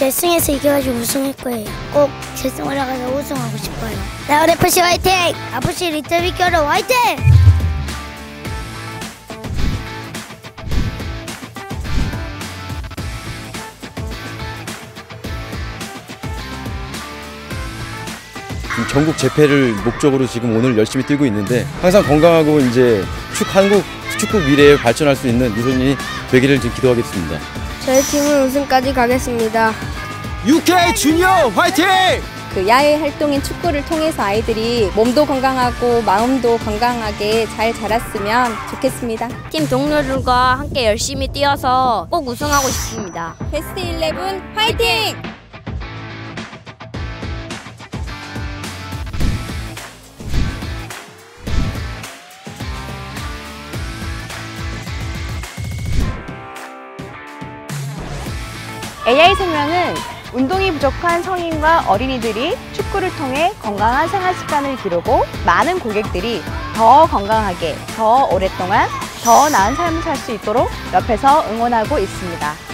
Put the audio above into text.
결승에서 이겨가지고 우승할 거예요. 꼭 결승 올라가서 우승하고 싶어요. 라운 FC 화이팅! 리틀 빅교로 화이팅! 전국 재패를 목적으로 지금 오늘 열심히 뛰고 있는데 항상 건강하고 이제 축 한국 축구 미래에 발전할 수 있는 유소년이 되기를 기도하겠습니다. 저희 팀은 우승까지 가겠습니다. UK 주니어 화이팅! 그 야외 활동인 축구를 통해서 아이들이 몸도 건강하고 마음도 건강하게 잘 자랐으면 좋겠습니다. 팀 동료들과 함께 열심히 뛰어서 꼭 우승하고 싶습니다. 베스트 11 화이팅! AI 생명은 운동이 부족한 성인과 어린이들이 축구를 통해 건강한 생활 습관을 기르고 많은 고객들이 더 건강하게, 더 오랫동안 더 나은 삶을 살 수 있도록 옆에서 응원하고 있습니다.